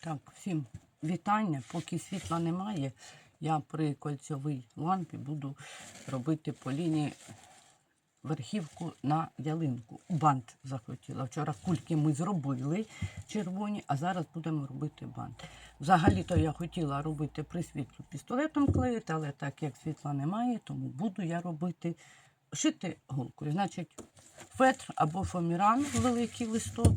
Так, всім вітання. Поки світла немає, я при кольцевій лампі буду робити по лінії верхівку на ялинку. Бант захотіла. Вчора кульки ми зробили червоні, а зараз будемо робити бант. Взагалі-то я хотіла робити при світлу пістолетом клеїти, але так як світла немає, тому буду я робити шити голкою. Значить, фетр або фоміран, великий листок.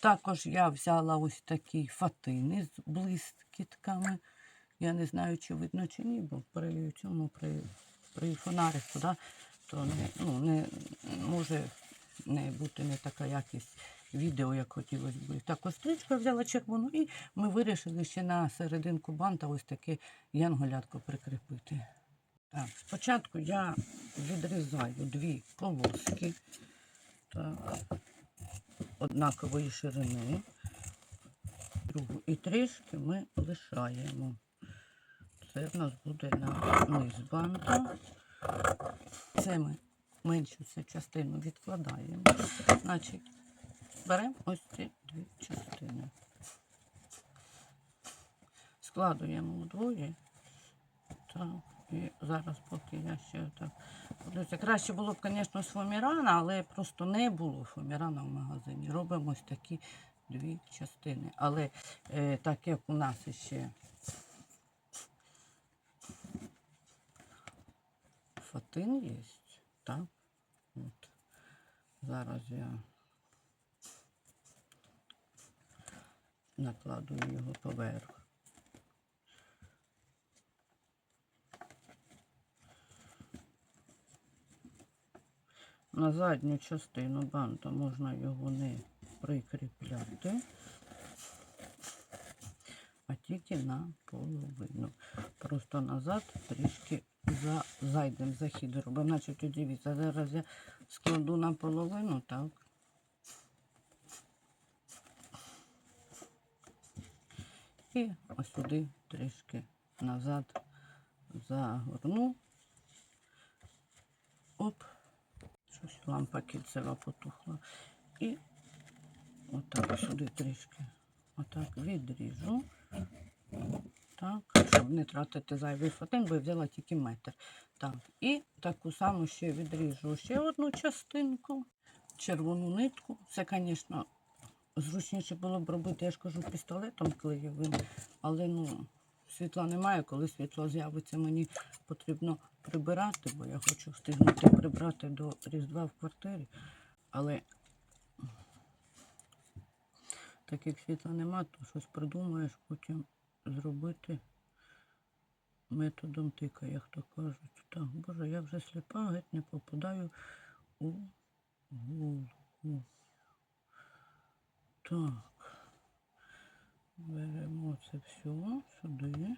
Також я взяла ось такі фатини з блискітками. Я не знаю, чи видно, чи ні, бо при цьому при, при фонарику, да, то не, ну, не може не бути не така якість відео, як хотілося б. Так, стрічку взяла червону, і ми вирішили ще на серединку банта ось таке янголятко прикріпити. Так, спочатку я відрізаю дві полоски однакової ширини, другу і трішки ми лишаємо. Це в нас буде на низ банта. Це ми меншу цю частину відкладаємо. Значить, беремо ось ці дві частини. Складуємо вдвоє. Так, і зараз поки я ще так. Дивіться, краще було б, звісно, з фомірана, але просто не було фомірана в магазині. Робимо ось такі дві частини. Але е, так як у нас ще фатин є, так? От. Зараз я накладую його поверх. На задню частину банта можна його не прикріпляти, а тільки на половину. Просто назад трішки за, зайдемо, захід робимо. Значить, дивіться, зараз я складу на половину, так. І ось сюди трішки назад загорну. Оп. Лампа кільцева потухла. І отак сюди трішки. Отак відріжу. Так, щоб не тратити зайвий фатин, бо я взяла тільки метр. Так, і таку саму ще відріжу ще одну частинку, червону нитку. Це, звісно, зручніше було б робити, я ж кажу, пістолетом клеєвим, але ну, світла немає. Коли світло з'явиться, мені потрібно прибирати, бо я хочу встигнути прибрати до Різдва в квартирі. Але так як світла нема, то щось придумаєш потім зробити методом тика, як то кажуть. Так, боже, я вже сліпа, геть не попадаю у гулку. Так. Беремо це все сюди.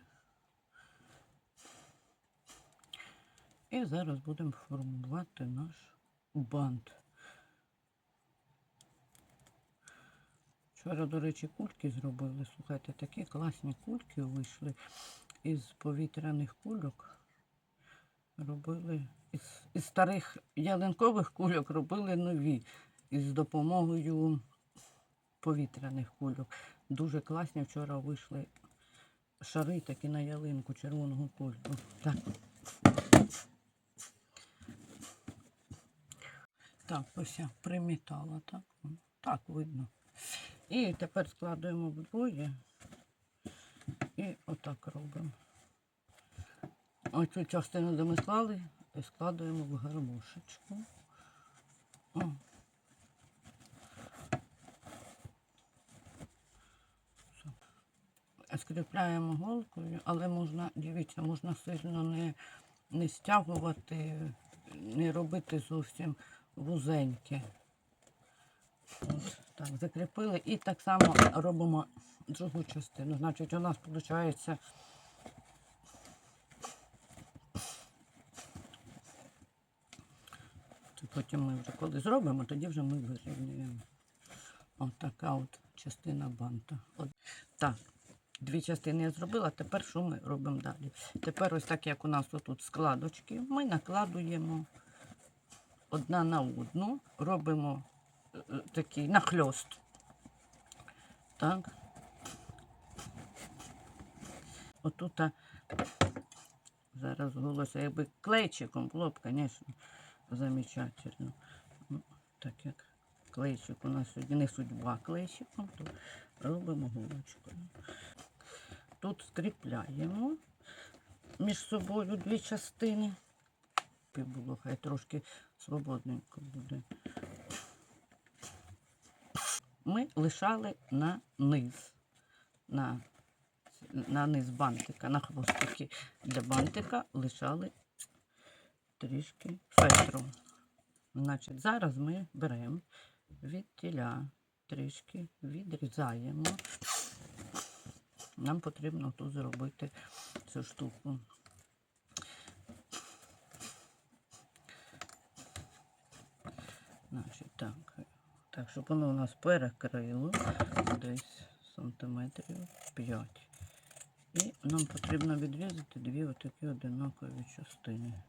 І зараз будемо формувати наш бант. Вчора, до речі, кульки зробили. Слухайте, такі класні кульки вийшли із повітряних кульок. Робили із, із старих ялинкових кульок робили нові із допомогою повітряних кульок. Дуже класні. Вчора вийшли шари такі на ялинку червоного кольору. Так. Так, ось я примітала, так? Так видно. І тепер складуємо вдвоє і отак робимо. Ось цю частину, де ми склали, складуємо в гармошечку. О. Все. Скріпляємо голкою, але можна, дивіться, можна сильно не, не стягувати, не робити зовсім вузеньке. Так, закріпили і так само робимо другу частину. Значить, у нас виходить потім ми вже коли зробимо, тоді вже ми вирівнюємо. Ось така от частина банта. От, так, дві частини я зробила, тепер що ми робимо далі? Тепер ось так, як у нас тут складочки, ми накладуємо одна на одну, робимо е, е, такий нахльост. Так. отут зараз голос, якби клейчиком було б, звісно, замечательно. Ну, так як клейчик у нас сьогодні не судьба клейчиком, то робимо голочкою. Тут скріпляємо між собою дві частини. Було, хай трошки свободненько буде. Ми лишали на низ, на, на низ бантика, на хвостики для бантика лишали трішки фетру. Значить, зараз ми беремо від тіля, трішки відрізаємо. Нам потрібно тут зробити цю штуку. Значить, так, так, щоб воно у нас перекрило десь сантиметрів 5. І нам потрібно відрізати дві отакі одинакові частини.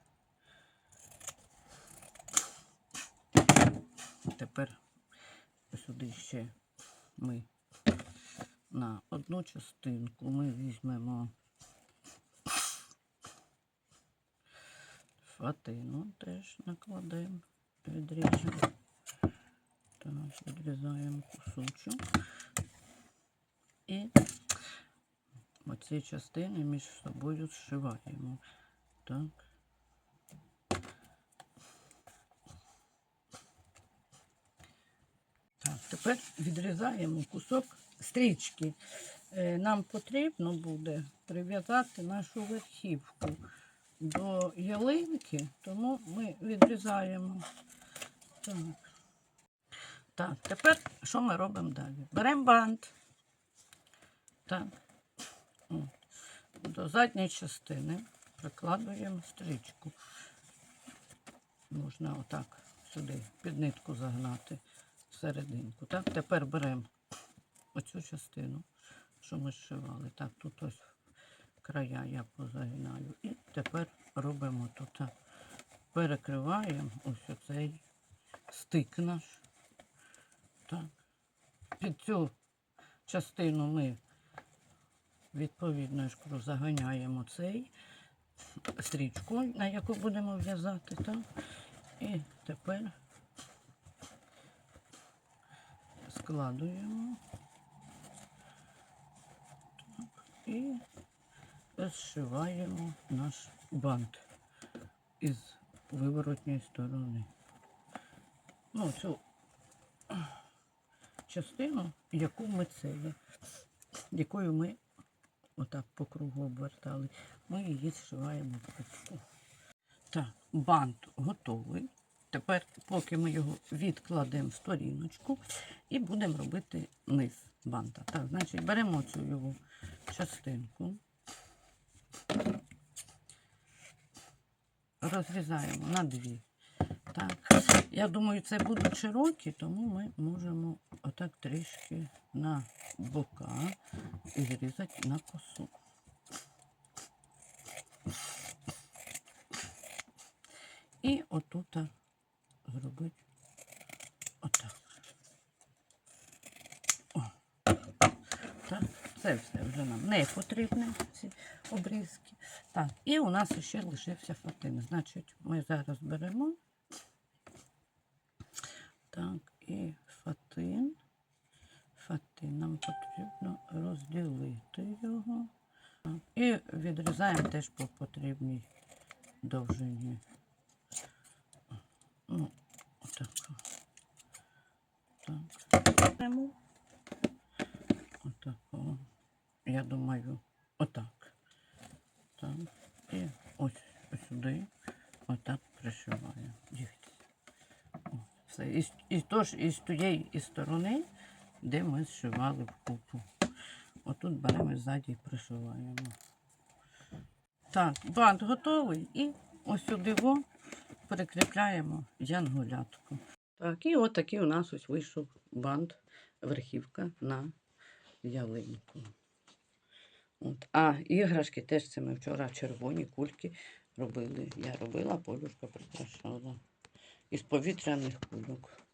Тепер сюди ще ми на одну частинку ми візьмемо фатину теж накладемо, відріжемо. Так, відрізаємо кусочок. І оці частини між собою зшиваємо. Так. Так, тепер відрізаємо кусок стрічки. Е, Нам потрібно буде прив'язати нашу верхівку до ялинки, тому ми відрізаємо. Так. Так, тепер що ми робимо далі? Беремо бант. Так. До задньої частини прикладуємо стрічку. Можна отак сюди під нитку загнати всерединку. Так, тепер беремо оцю частину, що ми зшивали. Так, тут ось края я позагинаю. І тепер робимо тут. Перекриваємо ось оцей стик наш. Так. Під цю частину ми відповідно кажу, заганяємо цей стрічку, на яку будемо в'язати. Так? І тепер складуємо так, і зшиваємо наш бант із виворотньої сторони. Ну, цю частину, яку ми це, якою ми отак по кругу обвертали, ми її зшиваємо в кучку. Так, бант готовий. Тепер, поки ми його відкладемо в сторіночку і будемо робити низ банта. Так, значить, беремо цю його частинку, розрізаємо на дві. Так, я думаю, це будуть широкі, тому ми можемо отак трішки на бока і зрізати на косу. І отут зробити отак. О. Так, це все вже нам не потрібно, ці обрізки. Так, і у нас ще лишився фатин. Значить, ми зараз беремо. Так, і фатин. Фатин нам потрібно розділити його. Так, і відрізаємо теж по потрібній довжині. Ну, отак. Так. Беремо. Отак. о. Я думаю, отак. Так. І ось сюди. Отак пришиваю. Дивіться. І, і тож і з тієї і сторони, де ми зшивали в купу. Отут беремо ззаді і пришиваємо. Так, бант готовий і ось сюди во перекріпляємо янгулятку. Так, і от у нас ось вийшов бант, верхівка на ялинку. От. А іграшки теж це ми вчора червоні кульки робили. Я робила, Полюшка прикрашала. Із повітряних кульок.